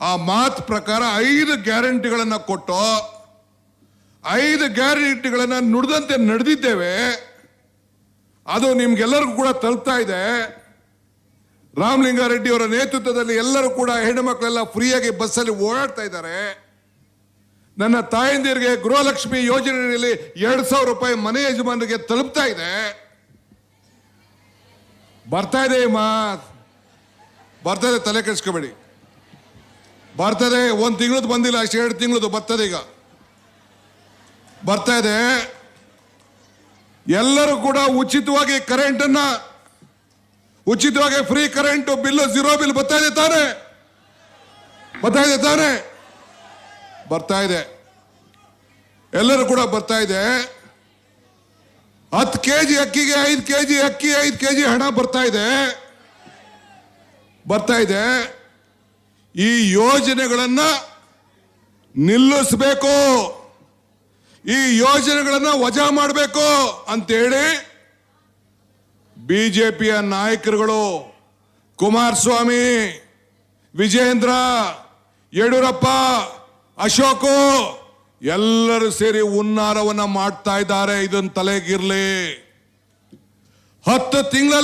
ಆ ಮಾತು ಪ್ರಕಾರ ಐದು ಗ್ಯಾರಂಟಿಗಳನ್ನ ಕೊಟ್ಟು, ಐದು ಗ್ಯಾರಂಟಿಗಳನ್ನ ನುಡಿದಂತೆ ನಡೆದಿದ್ದೇವೆ. ಅದು ನಿಮ್ಗೆಲ್ಲರಿಗೂ ಕೂಡ ತಲುಪ್ತಾ ಇದೆ. ರಾಮಲಿಂಗಾರೆಡ್ಡಿ ಅವರ ನೇತೃತ್ವದಲ್ಲಿ ಎಲ್ಲರೂ ಕೂಡ ಹೆಣ್ಣು ಮಕ್ಕಳೆಲ್ಲ ಫ್ರೀಯಾಗಿ ಬಸ್ಸಲ್ಲಿ ಓಡಾಡ್ತಾ ಇದ್ದಾರೆ. ನನ್ನ ತಾಯಂದಿರಿಗೆ ಗೃಹಲಕ್ಷ್ಮಿ ಯೋಜನೆಯಲ್ಲಿ ಎರಡು ಸಾವಿರ ರೂಪಾಯಿ ಮನೆ ಯಜಮಾನರಿಗೆ ತಲುಪ್ತಾ ಇದೆ. ಬರ್ತಾ ಇದೆ ಮಾ ಇದೆ ತಲೆ ಕೆಡಿಸ್ಕೋಬೇಡಿ. ಬರ್ತದೆ, ಒಂದು ತಿಂಗಳದ್ದು ಬಂದಿಲ್ಲ, ಅಷ್ಟು ಎರಡು ತಿಂಗಳದ್ದು ಬರ್ತದೆ ಈಗ. ಬರ್ತಾ ಇದೆ. ಎಲ್ಲರೂ ಕೂಡ ಉಚಿತವಾಗಿ ಕರೆಂಟ್ ಅನ್ನ ಉಚಿತವಾಗಿ free current bill zero bill ಬರ್ತಾ ಇದೆ ತಾನೆ. ಬರ್ತಾ ಇದೆ ತಾನೆ. ಬರ್ತಾ ಇದೆ. ಎಲ್ಲರೂ ಕೂಡ ಬರ್ತಾ ಇದೆ. ಹತ್ತು ಕೆ ಜಿ ಅಕ್ಕಿಗೆ ಐದು ಕೆ ಜಿ ಅಕ್ಕಿ, ಐದು ಕೆ ಜಿ ಹಣ ಬರ್ತಾ ಇದೆ. ಬರ್ತಾ ಇದೆ. ಈ ಯೋಜನೆಗಳನ್ನ ನಿಲ್ಲಿಸಬೇಕು. ಈ ಯೋಜನೆಗಳನ್ನ ವಜಾ ಮಾಡಬೇಕು ಅಂತೇಳಿ ಬಿಜೆಪಿಯ ನಾಯಕರುಗಳು ಕುಮಾರಸ್ವಾಮಿ, ವಿಜೇಂದ್ರ, ಯಡಿಯೂರಪ್ಪ, ಅಶೋಕು ಎಲ್ಲರೂ ಸೇರಿ ಉನ್ನಾರವನ್ನ ಮಾಡ್ತಾ ಇದ್ದಾರೆ. ಇದನ್ನ ತಲೆಗಿರ್ಲಿ ಹತ್ತು ತಿಂಗಳ